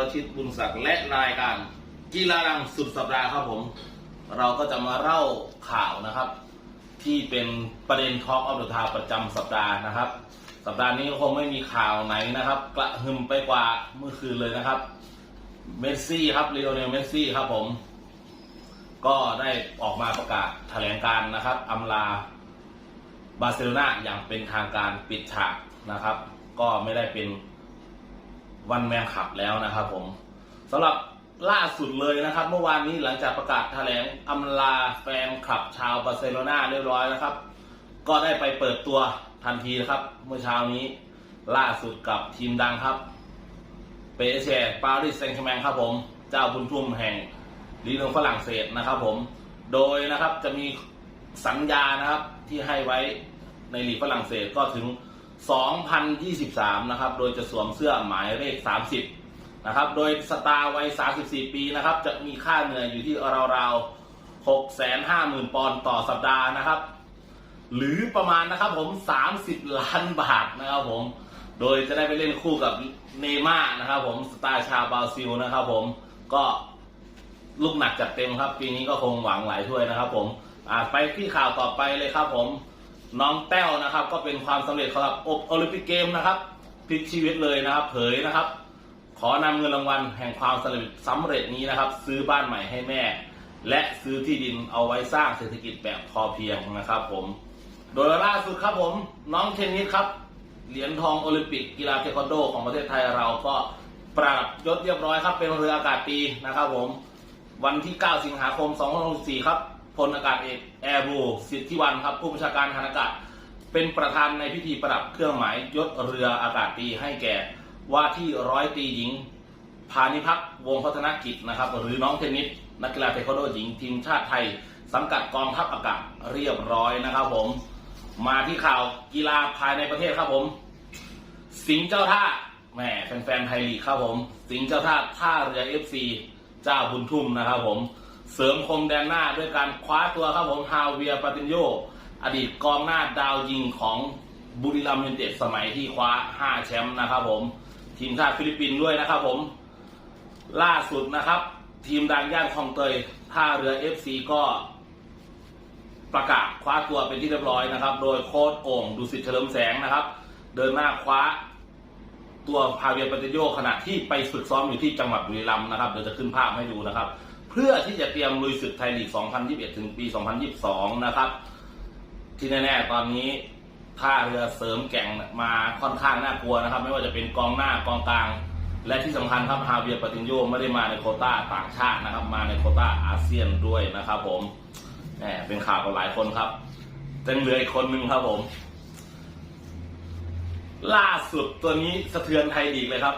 รชิตบุญศักดิ์และรายการกีฬาดังสุดสัปดาห์ครับผม เราก็จะมาเล่าข่าวนะครับ ที่เป็นประเด็นทอล์กออฟเดอะทาประจำสัปดาห์นะครับ สัปดาห์นี้ก็คงไม่มีข่าวไหนนะครับ กระหึ่มไปกว่าเมื่อคืนเลยนะครับเมสซี่ครับลีโอเนลเมสซี่ครับผม ก็ได้ออกมาประกาศแถลงการนะครับอำลาบาร์เซโลนาอย่างเป็นทางการปิดฉากนะครับ ก็ไม่ได้เป็น วันแมนขับแล้วนะครับผมสำหรับล่าสุดเลยนะครับ เมื่อวานนี้หลังจากประกาศแถลงอำลาแฟนคลับชาวบาร์เซโลนาเรียบร้อยนะครับ ก็ได้ไปเปิดตัวทันทีนะครับ เมื่อเช้านี้ล่าสุดกับทีมดังครับเปเชปารีสแซงต์แชร์แมงครับผม เจ้าบุญทุ่มแห่งลีกฝรั่งเศสนะครับผม โดยนะครับจะมีสัญญานะครับที่ให้ไว้ในลีกฝรั่งเศสก็ถึง 2023 นะครับ โดยจะสวมเสื้อหมายเลข 30 นะครับ โดยสตาร์วัย 34 ปีนะครับ จะมีค่าเหนื่อยอยู่ที่ราวๆ 650,000 ปอนด์ต่อสัปดาห์นะครับ หรือประมาณนะครับผม 30 ล้านบาทนะครับผม โดยจะได้ไปเล่นคู่กับเนย์ม่าร์นะครับผม สตาร์ชาวบราซิลนะครับผม ก็ลูกหนักจัดเต็มครับ ปีนี้ก็คงหวังหลายถ้วยนะครับผมไปที่ข่าวต่อไปเลยครับผม น้องแต้วนะครับ ก็เป็นความสำเร็จสำหรับอบโอลิมปิกเกมนะครับพลิกชีวิตเลยนะครับ เผยนะครับ ขอนำเงินรางวัลแห่งความสำเร็จสำเร็จนี้นะครับ ซื้อบ้านใหม่ให้แม่ และซื้อที่ดินเอาไว้สร้างเศรษฐกิจแบบพอเพียงนะครับ ผม โดยล่าสุดครับผมน้องเทนนิสครับเหรียญทองโอลิมปิกกีฬาเทควันโด ของประเทศไทยเราก็ปรับยศเรียบร้อยครับเป็นเรืออากาศตีนะครับ ผม วันที่ 9 สิงหาคม 2564 ครับ พลอากาศเอกแอร์บูสิทธิวันครับผู้บัญชาการทหารอากาศ เป็นประธานในพิธีประดับเครื่องหมายยศเรืออากาศตรีให้แก่ว่าที่ร้อยตรีหญิง พานิพักวงพัฒนกิจนะครับ หรือน้องเทนนิสนักกีฬาเทควันโดหญิงทีมชาติไทย สังกัดกองทัพอากาศเรียบร้อยนะครับผม มาที่ข่าวกีฬาภายในประเทศครับผม สิงห์เจ้าท่าแหมแฟนๆไทยลีกครับผม สิงห์เจ้าท่าท่าเรือเอฟซีเจ้าบุญทุ่มนะครับผม เสริมคมแดนหน้าด้วยการคว้าตัวครับผมฮาเวียร์ปาตินโย อดีตกองหน้าดาวยิงของบุรีรัมย์ยูไนเต็ดสมัยที่คว้า 5 แชมป์นะครับผมทีมชาติฟิลิปปินส์ด้วยนะครับผมล่าสุดนะครับ ทีมดังย่านคลองเตยท่าเรือ FC ก็ประกาศคว้าตัวเป็นที่เรียบร้อยนะครับ โดยโค้ชโอ่งดุสิตเฉลิมแสงนะครับ เดินหน้าคว้าตัวพาเวียร์ปาติโยขณะที่ไปฝึกซ้อมอยู่ที่จังหวัดบุรีรัมย์นะครับเดี๋ยวจะขึ้นภาพให้ดูนะครับ พื่อที่จะเตรียมลุยศึกไทยลีก 2021 ถึงปี 2022 นะครับ ที่แน่ๆ ตอนนี้ท่าเรือเสริมแก่งมาค่อนข้างน่ากลัวนะครับ ไม่ว่าจะเป็นกองหน้ากองกลาง และที่สำคัญครับฮาเวียร์ปาตินโยไม่ได้มาในโคต้าต่างชาตินะครับ มาในโคต้าอาเซียนด้วยนะครับ ผมแหมเป็นข่าวกับหลายคนครับจังเหลืออีกคนนึงครับผม ล่าสุดตัวนี้สะเทือนไทยลีกเลยครับ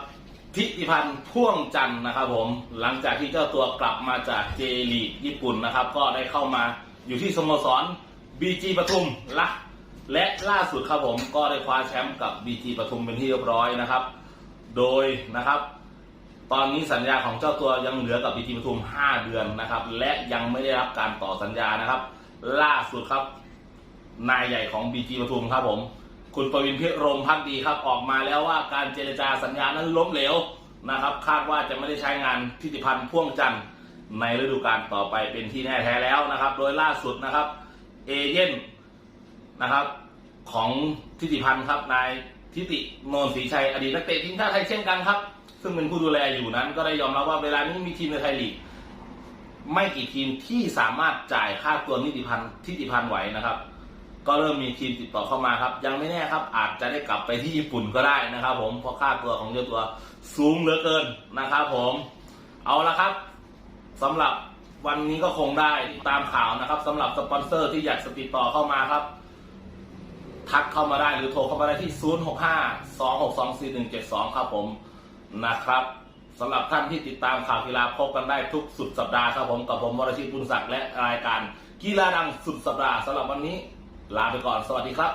ทิติพันธ์พ่วงจันทร์นะครับผมหลังจากที่เจ้าตัวกลับมาจากเจลีกญี่ปุ่นนะครับ ก็ได้เข้ามาอยู่ที่สโมสรบีจีปทุมละและล่าสุดครับผมก็ได้คว้าแชมป์กับบีจีปทุมเป็นที่เรียบร้อยนะครับ โดยนะครับ ตอนนี้สัญญาของเจ้าตัวยังเหลือกับบีจีปทุม 5 เดือนนะครับ และยังไม่ได้รับการต่อสัญญานะครับ ล่าสุดครับ นายใหญ่ของบีจีปทุมครับผม คุณประวินพิรมพักดีครับออกมาแล้วว่าการเจรจาสัญญานั้นล้มเหลวนะครับ คาดว่าจะไม่ได้ใช้งานทิติพันธ์พ่วงจันทร์ในฤดูกาลต่อไปเป็นที่แน่แท้แล้วนะครับ โดยล่าสุดนะครับเอเย่นนะครับของทิติพันธ์ครับนายทิติโนนศรีชัยอดีตนักเตะทีมชาติไทยเช่นกันครับ ซึ่งเป็นผู้ดูแลอยู่นั้น ก็ได้ยอมรับว่าเวลานี้มีทีมในไทยลีกไม่กี่ทีมที่สามารถจ่ายค่าตัวนิติพันธ์ทิติพันธ์ไหวนะครับ ก็เริ่มมีทีมติดต่อเข้ามาครับ ยังไม่แน่ครับ อาจจะได้กลับไปที่ญี่ปุ่นก็ได้นะครับ ผมเพราะค่าตัวของเจ้าตัวสูงเหลือเกินนะครับ ผมเอาละครับสำหรับวันนี้ก็คงได้ตามข่าวนะครับสำหรับสปอนเซอร์ที่อยากติดต่อเข้ามาครับ ทักเข้ามาได้หรือโทรเข้ามาได้ที่ 0652624172 ครับผมนะครับสำหรับท่านที่ติดตามข่าวกีฬาพบกันได้ทุกสุดสัปดาห์ครับผมกับผมวรชิตบุญศักดิ์และรายการกีฬาดังสุดสัปดาห์สำหรับวันนี้ ลาไปก่อน สวัสดีครับ